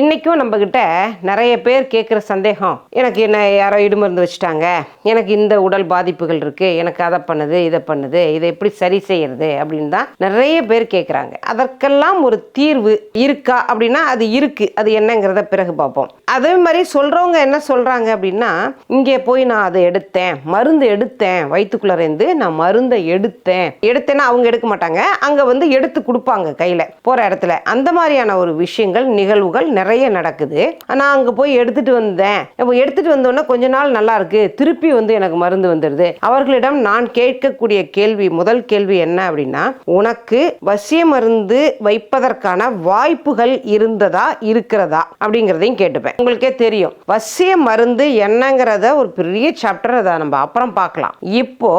இன்றைக்கும் நம்மக்கிட்ட நிறைய பேர் கேட்குற சந்தேகம் எனக்கு என்ன யாரோ இடுமருந்து வச்சுட்டாங்க எனக்கு இந்த உடல் பாதிப்புகள் இருக்குது எனக்கு அதை பண்ணுது இதை பண்ணுது இதை எப்படி சரி செய்யறது அப்படின்னு தான் நிறைய பேர் கேட்குறாங்க அதற்கெல்லாம் ஒரு தீர்வு இருக்கா அப்படின்னா அது இருக்குது அது என்னங்கிறத பிறகு பார்ப்போம். அதே மாதிரி சொல்கிறவங்க என்ன சொல்கிறாங்க அப்படின்னா இங்கே போய் நான் அதை எடுத்தேன் மருந்து எடுத்தேன் வயிற்றுக்குள்ளேருந்து நான் மருந்தை எடுத்தேன். எடுத்தேன்னா அவங்க எடுக்க மாட்டாங்க அங்கே வந்து எடுத்து கொடுப்பாங்க கையில் போகிற இடத்துல. அந்த மாதிரியான ஒரு விஷயங்கள் நிகழ்வுகள் நிறைய நடக்குது. நான் அங்கே போய் எடுத்துட்டு வந்தேன். இப்போ எடுத்துட்டு வந்தோடனே கொஞ்ச நாள் நல்லா இருக்கு. திருப்பி வந்து எனக்கு மருந்து வந்துடுது அவர்களிடம் நான் கேட்கக்கூடிய கேள்வி முதல் கேள்வி என்ன அப்படின்னா உனக்கு வசிய மருந்து வைப்பதற்கான வாய்ப்புகள் இருந்ததா இருக்கிறதா அப்படிங்கிறதையும் கேட்டுப்பேன். உங்களுக்கே தெரியும். வசிய மருந்து என்னங்கிறத ஒரு பெரிய சாப்டர் அதை நம்ம அப்புறம் பார்க்கலாம். இப்போ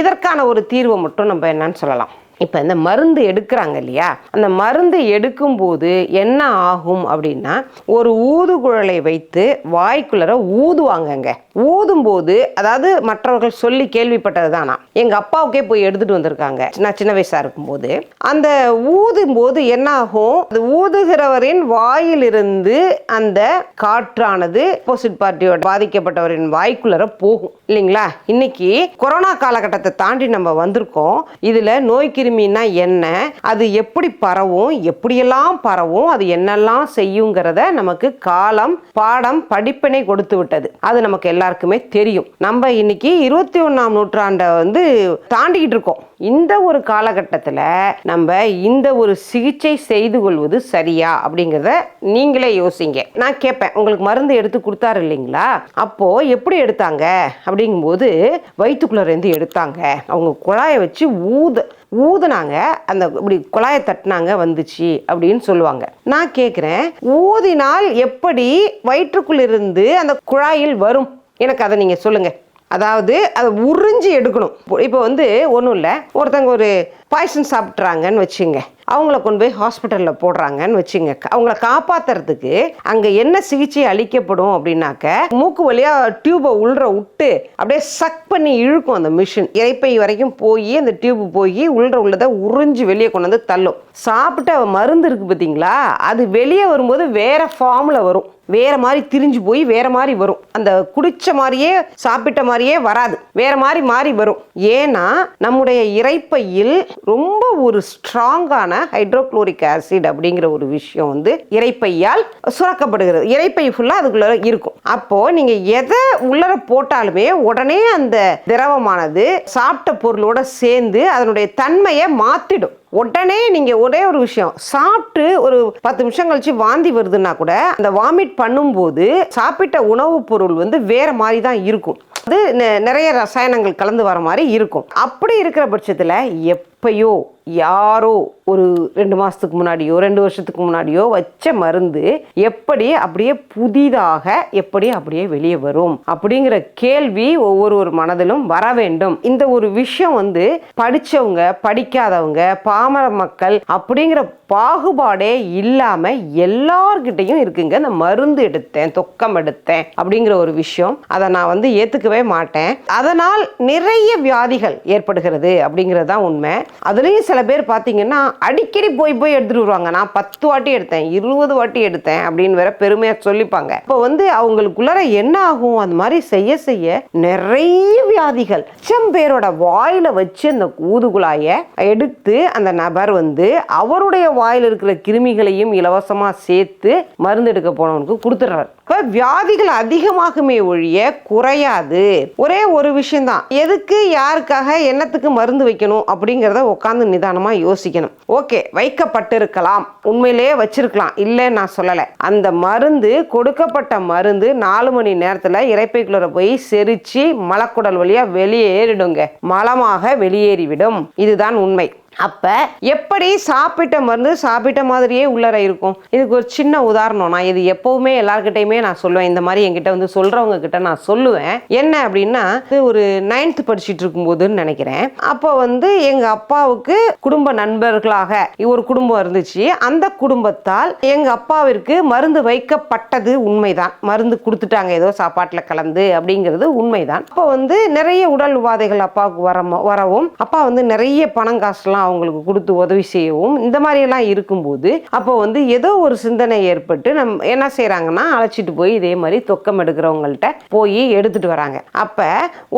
இதற்கான ஒரு தீர்வை மட்டும் நம்ம என்னன்னு சொல்லலாம். இப்போ இந்த மருந்து எடுக்கிறாங்க இல்லையா? அந்த மருந்து எடுக்கும்போது என்ன ஆகும் அப்படின்னா ஒரு ஊதுகுழலை வைத்து வாய்க்குள்ளர ஊதுவாங்கங்க. ஊதும்போது அதாவது மற்றவர்கள் சொல்லி கேள்விப்பட்டது தானா எங்கள் அப்பாவுக்கே போய் எடுத்துகிட்டு வந்திருக்காங்க. நான் சின்ன வயசாக இருக்கும்போது. அந்த ஊதும்போது என்ன ஆகும் அது ஊதுகிறவரின் வாயிலிருந்து அந்த காற்றானது அப்போசிட் பார்ட்டியோட பாதிக்கப்பட்டவரின் வாய்க்குள்ளர போகும். இல்லைங்களா? இன்னைக்கு கொரோனா காலகட்டத்தை தாண்டி நம்ம வந்திருக்கோம். இதில் நோய் கிருமின்னா என்ன? அது எப்படி பரவும்? எப்படியெல்லாம் பரவும்? அது என்னெல்லாம் செய்யுங்கிறத நமக்கு காலம் பாடம் படிப்பினை கொடுத்து விட்டது. அது நமக்கு எல்லாருக்குமே தெரியும். நம்ம இன்னைக்கு இருபத்தி ஒன்றாம் நூற்றாண்டை வந்து தாண்டிக்கிட்டு இருக்கோம். இந்த ஒரு காலகட்டத்தில் நம்ம இந்த ஒரு சிகிச்சை செய்து கொள்வது சரியா அப்படிங்கிறத நீங்களே யோசிங்க. நான் கேட்பேன் உங்களுக்கு மருந்து எடுத்து கொடுத்தாரு இல்லைங்களா? அப்போ எப்படி எடுத்தாங்க? அப்படிங்கும்போது வயிற்றுக்குள்ள இருந்து எடுத்தாங்க. அவங்க குழாயை வச்சு ஊத ஊதுனாங்க. அந்த இப்படி குழாயை தட்டினாங்க வந்துச்சு அப்படின்னு சொல்லுவாங்க. நான் கேட்குறேன் ஊதினால் எப்படி வயிற்றுக்குள்ளிருந்து அந்த குழாயில் வரும்? எனக்கு அதை நீங்கள் சொல்லுங்கள் அதாவது அதை உறிஞ்சி எடுக்கணும். இப்போ வந்து ஒன்றும் இல்லை. ஒருத்தங்க ஒரு பாய்சன் சாப்பிட்றாங்கன்னு வச்சுங்க. அவங்கள கொண்டு போய் ஹாஸ்பிட்டலில் போடுறாங்கன்னு வச்சுங்க. அவங்கள காப்பாற்றுறதுக்கு அங்கே என்ன சிகிச்சை அளிக்கப்படும் அப்படின்னாக்க மூக்கு வழியாக டியூபை உள்ற விட்டு அப்படியே சக் பண்ணி இழுக்கும் அந்த மிஷின் இறைப்பை வரைக்கும் போய் அந்த டியூப் போய் உள்ற உள்ளதை உறிஞ்சி வெளியே கொண்டு வந்து தள்ளும். சாப்பிட்ட மருந்து இருக்குது பார்த்தீங்களா அது வெளியே வரும்போது வேற ஃபார்மில் வரும். வேற மாதிரி திரிஞ்சு போய் வேற மாதிரி வரும். அந்த குடிச்ச மாதிரியே சாப்பிட்ட மாதிரியே வராது. வேற மாதிரி மாறி வரும். ஏன்னா நம்முடைய இறைப்பையில் ரொம்ப ஒரு ஸ்ட்ராங்கான ஹைட்ரோக்ளோரிக் ஆசிட் அப்படிங்கிற ஒரு விஷயம் வந்து இறைப்பையால் சுரக்கப்படுகிறது. இறைப்பை ஃபுல்லாக அதுக்குள்ள இருக்கும். அப்போ நீங்க எதை உள்ளர போட்டாலுமே உடனே அந்த திரவமானது சாப்பிட்ட பொருளோட சேர்ந்து அதனுடைய தன்மையை மாத்திடும். உடனே நீங்க ஒரே ஒரு விஷயம் சாப்பிட்டு ஒரு பத்து நிமிஷம் கழிச்சு வாந்தி வருதுன்னா கூட அந்த வாமிட் பண்ணும்போது சாப்பிட்ட உணவுப் பொருள் வந்து வேற மாதிரி தான் இருக்கும். அது நெ- நிறைய ரசாயனங்கள் கலந்து வர மாதிரி இருக்கும். அப்படி இருக்கிற பட்சத்தில் எப்பயோ யாரோ ஒரு ரெண்டு மாதத்துக்கு முன்னாடியோ ரெண்டு வருஷத்துக்கு முன்னாடியோ வச்ச மருந்து எப்படி அப்படியே புதிதாக எப்படி அப்படியே வெளியே வரும் அப்படிங்கிற கேள்வி ஒவ்வொரு ஒரு மனதிலும் வர வேண்டும். இந்த ஒரு விஷயம் வந்து படித்தவங்க படிக்காதவங்க பாமர மக்கள் அப்படிங்கிற பாகுபாடே இல்லாமல் எல்லார்கிட்டையும் இருக்குங்க. இந்த மருந்து எடுத்தேன் தொக்கம் எடுத்தேன் அப்படிங்கிற ஒரு விஷயம். அதை நான் வந்து ஏற்றுக்கவே மாட்டேன். அதனால் நிறைய வியாதிகள் ஏற்படுகிறது அப்படிங்கிறது தான் உண்மை. அதுலேயும் சில பேர் பார்த்தீங்கன்னா அடிக்கடி போய் போய் எடுத்துட்டு வருவாங்க. நான் பத்து வாட்டி எடுத்தேன் இருபது வாட்டி எடுத்தேன் அப்படின்னு வேற பெருமையா சொல்லிப்பாங்க. இப்போ வந்து அவங்களுக்குள்ளார என்ன ஆகும்? அந்த மாதிரி செய்ய செய்ய நிறைய வியாதிகள். லட்சம் பேரோட வாயில வச்சு அந்த ஊதுகுழாயை எடுத்து அந்த நபர் வந்து அவருடைய வாயில் இருக்கிற கிருமிகளையும் இலவசமா சேர்த்து மருந்து எடுக்க போனவனுக்கு கொடுத்துட்றாரு. இப்போ வியாதிகள் அதிகமாகுமே ஒழிய குறையாது. ஒரே ஒரு விஷயம்தான். எதுக்கு யாருக்காக என்னத்துக்கு மருந்து வைக்கணும் அப்படிங்கிறத உட்காந்து நிதானமாக யோசிக்கணும். ஓகே வைக்கப்பட்டிருக்கலாம். உண்மையிலேயே வச்சிருக்கலாம். இல்லைன்னு நான் சொல்லலை. அந்த மருந்து கொடுக்கப்பட்ட மருந்து நாலு மணி நேரத்தில் இறைப்பைக்குள்ள போய் செரிச்சு மலக்குடல் வழியாக வெளியேறிடுங்க. மலமாக வெளியேறிவிடும். இதுதான் உண்மை. அப்ப எப்படி சாப்பிட்ட மருந்து சாப்பிட்ட மாதிரியே உள்ளர இருக்கும்? இதுக்கு ஒரு சின்ன உதாரணம். நான் இது எப்பவுமே எல்லாருக்கிட்டையுமே நான் சொல்லுவேன். இந்த மாதிரி என்கிட்ட வந்து சொல்றவங்க கிட்ட நான் சொல்லுவேன். என்ன அப்படின்னா இது ஒரு நைன்த் படிச்சுட்டு இருக்கும்போதுன்னு நினைக்கிறேன். அப்போ வந்து எங்க அப்பாவுக்கு குடும்ப நண்பர்களாக ஒரு குடும்பம் இருந்துச்சு. அந்த குடும்பத்தால் எங்க அப்பாவிற்கு மருந்து வைக்கப்பட்டது உண்மைதான். மருந்து கொடுத்துட்டாங்க. ஏதோ சாப்பாட்டுல கலந்து அப்படிங்கிறது உண்மைதான். அப்போ வந்து நிறைய உடல் உபாதைகள் அப்பாவுக்கு வர வரவும் அப்பா வந்து நிறைய பணம் காசுலாம் மூலமாக அவங்களுக்கு கொடுத்து உதவி செய்யவும் இந்த மாதிரியெல்லாம் இருக்கும்போது அப்போ வந்து ஏதோ ஒரு சிந்தனை ஏற்பட்டு நம் என்ன செய்கிறாங்கன்னா அழைச்சிட்டு போய் இதே மாதிரி தொக்கம் எடுக்கிறவங்கள்ட்ட போய் எடுத்துட்டு வராங்க. அப்போ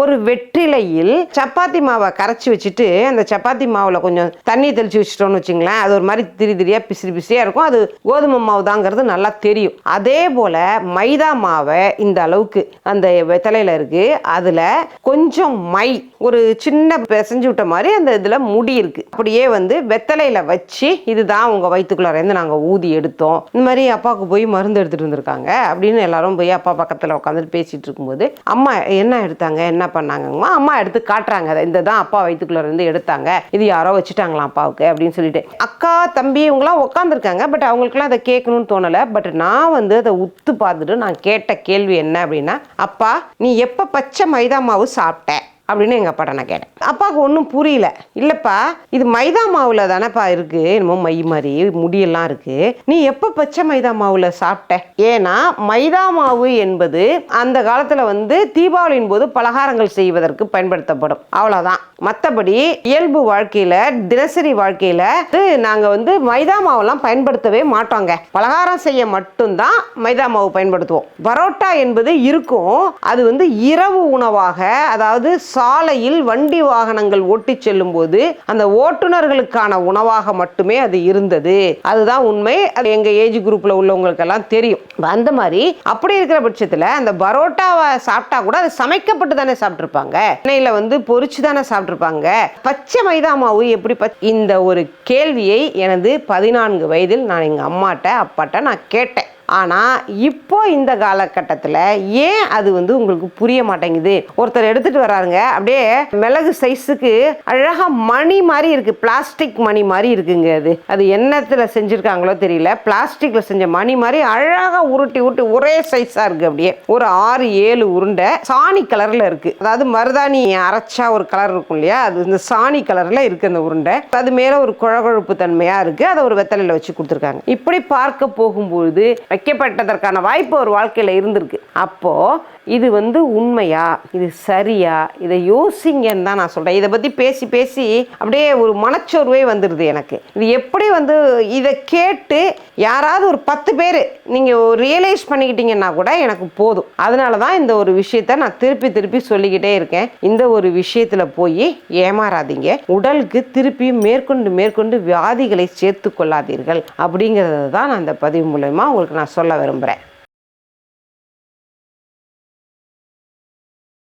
ஒரு வெற்றிலையில் சப்பாத்தி மாவை கரைச்சி வச்சுட்டு அந்த சப்பாத்தி மாவில் கொஞ்சம் தண்ணி தெளித்து வச்சுட்டோம்னு வச்சுங்களேன் அது ஒரு மாதிரி திரி திரியாக பிசிறி பிசிறியாக இருக்கும். அது கோதுமை மாவு தாங்கிறது நல்லா தெரியும். அதே போல் மைதா மாவை இந்த அளவுக்கு அந்த வெத்தலையில் இருக்குது அதில் கொஞ்சம் மை ஒரு சின்ன பிசைஞ்சு விட்ட மாதிரி அந்த இதில் முடி இருக்குது அப்படியே வந்து வெத்தலையில் வச்சு இதுதான் உங்கள் வயிற்றுக்குள்ளாரேருந்து நாங்கள் ஊதி எடுத்தோம். இந்த மாதிரி அப்பாவுக்கு போய் மருந்து எடுத்துகிட்டு வந்திருக்காங்க அப்படின்னு எல்லாரும் போய் அப்பா பக்கத்தில் உட்காந்துட்டு பேசிகிட்டு இருக்கும்போது அம்மா என்ன எடுத்தாங்க? என்ன பண்ணாங்கம்மா? அம்மா எடுத்து காட்டுறாங்க. அதை இந்த தான் அப்பா வயிற்றுக்குள்ளேருந்து எடுத்தாங்க. இது யாரோ வச்சுட்டாங்களாம் அப்பாவுக்கு அப்படின்னு சொல்லிட்டு. அக்கா தம்பி இவங்களாம் உட்காந்துருக்காங்க பட் அவங்களுக்குலாம் அதை கேட்கணும்னு தோணலை. பட் நான் வந்து அதை உத்து பார்த்துட்டு நான் கேட்ட கேள்வி என்ன அப்படின்னா அப்பா நீ எப்போ பச்சை மைதா மாவு சாப்பிட்ட? அப்படின்னு எங்கள் அப்பாட்ட நான் கேட்டேன். அப்பாவுக்கு ஒன்றும் புரியல. இல்லைப்பா இது மைதா மாவில் தானேப்பா இருக்குது என்னமோ மை மாதிரி முடியெல்லாம் இருக்குது நீ எப்போ பச்சை மைதா மாவில் சாப்பிட்ட? ஏன்னா மைதா மாவு என்பது அந்த காலத்தில் வந்து தீபாவளியின் போது பலகாரங்கள் செய்வதற்கு பயன்படுத்தப்படும். அவ்வளோதான் மற்றபடி இயல்பு வாழ்க்கையில் தினசரி வாழ்க்கையில் நாங்கள் வந்து மைதா மாவெல்லாம் பயன்படுத்தவே மாட்டோங்க. பலகாரம் செய்ய மட்டும்தான் மைதா மாவு பயன்படுத்துவோம். பரோட்டா என்பது இருக்கும். அது வந்து இரவு உணவாக அதாவது சாலையில் வண்டி வாகனங்கள் ஓட்டி செல்லும் போது அந்த ஓட்டுநர்களுக்கான உணவாக மட்டுமே அது இருந்தது. அதுதான் உண்மை. அது எங்க ஏஜ் குரூப்ல உள்ளவங்களுக்கெல்லாம் தெரியும். அந்த மாதிரி அப்படி இருக்கிற பட்சத்தில் அந்த பரோட்டாவை சாப்பிட்டா கூட அது சமைக்கப்பட்டு தானே சாப்பிட்ருப்பாங்க எண்ணெயில் வந்து பொறிச்சு தானே சாப்பிட்ருப்பாங்க பச்சை மைதா மாவு எப்படி இந்த ஒரு கேள்வியை எனது பதினான்கு வயதில் நான் எங்கள் அம்மாட்ட அப்பாட்ட நான் கேட்டேன். ஆனால் இப்போ இந்த காலகட்டத்தில் ஏன் அது வந்து உங்களுக்கு புரிய மாட்டேங்குது? ஒருத்தர் எடுத்துகிட்டு வராருங்க அப்படியே மிளகு சைஸுக்கு அழகாக மணி மாதிரி இருக்குது பிளாஸ்டிக் மணி மாதிரி இருக்குங்க அது. அது என்னத்தில் செஞ்சுருக்காங்களோ தெரியல. பிளாஸ்டிக்கில் செஞ்ச மணி மாதிரி அழகாக உருட்டி உருட்டி ஒரே சைஸாக இருக்குது அப்படியே. ஒரு ஆறு ஏழு உருண்டை சாணி கலரில் இருக்குது அதாவது மருதாணி அரைச்சா ஒரு கலர் இருக்கும் இல்லையா? அது இந்த சாணி கலரில் இருக்குது அந்த உருண்டை. அது மேலே ஒரு குழகுழப்பு தன்மையாக இருக்குது அதை ஒரு வெத்தலையில் வச்சு கொடுத்துருக்காங்க. இப்படி பார்க்க போகும்போது வைக்கப்பட்டதற்கான வாய்ப்பு ஒரு வாழ்க்கையில் இருந்திருக்கு. அப்போ இது வந்து உண்மையா? இது சரியா? இதை யோசிங்கன்னு தான் நான் சொல்கிறேன் இதை பற்றி பேசி பேசி அப்படியே ஒரு மனச்சோர்வே வந்துடுது எனக்கு. இது எப்படி வந்து இதை கேட்டு யாராவது ஒரு பத்து பேர் நீங்கள் ரியலைஸ் பண்ணிக்கிட்டீங்கன்னா கூட எனக்கு போதும். அதனால தான் இந்த ஒரு விஷயத்த நான் திருப்பி திருப்பி சொல்லிக்கிட்டே இருக்கேன். இந்த ஒரு விஷயத்தில் போய் ஏமாறாதீங்க. உடலுக்கு திருப்பி மேற்கொண்டு மேற்கொண்டு வியாதிகளை சேர்த்து கொள்ளாதீர்கள். அப்படிங்கிறத தான் நான் இந்த பதிவு மூலயமா உங்களுக்கு நான் சொல்ல விரும்புகிறேன்